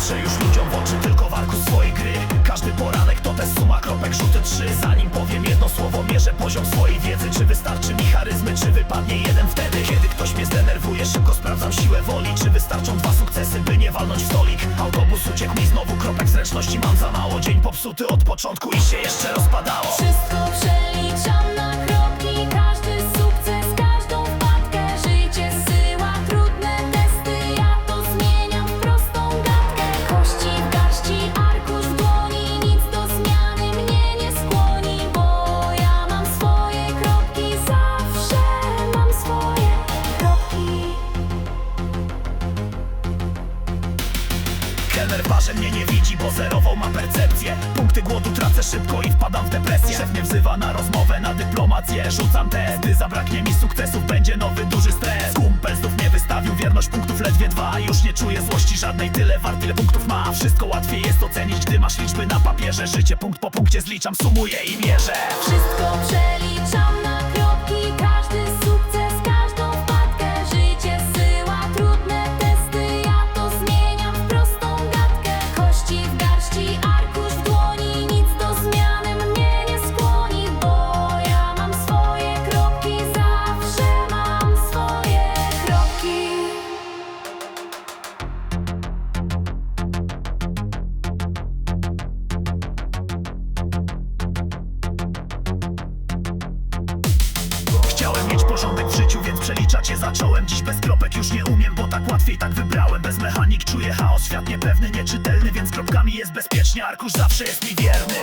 patrzę już ludziom w oczy Tylko warku swojej gry. Każdy poranek to test suma kropek rzuty trzy. Zanim powiem jedno słowo mierzę poziom swojej wiedzy. Czy wystarczy mi charyzmy, czy wypadnie jeden wtedy? Kiedy ktoś mnie zdenerwuje szybko sprawdzam siłę woli. Czy wystarczą dwa sukcesy by nie walnąć w stolik? Autobus uciekł mi znowu kropek zręczności. Mam za mało Dzień popsuty od początku i się jeszcze rozpadało. Wszystko przeliczam na kropki każdy Kelner w barze mnie nie widzi, bo zerową ma percepcję. Punkty głodu tracę szybko i wpadam w depresję. Szef mnie wzywa na rozmowę, na dyplomację. Rzucam test, gdy zabraknie mi sukcesów Będzie nowy duży stres. Kumpel znów mnie wystawił, wierność punktów ledwie dwa. Już nie czuję złości żadnej, tyle wart ile punktów ma. Wszystko łatwiej jest ocenić, gdy masz liczby na papierze. Życie punkt po punkcie zliczam, sumuję i mierzę. Wszystko przeliczam na zacząłem. Dziś bez kropek już nie umiem, bo tak łatwiej tak wybrałem. Bez mechanik czuję chaos, świat niepewny, nieczytelny Więc kropkami jest bezpiecznie, arkusz zawsze jest mi wierny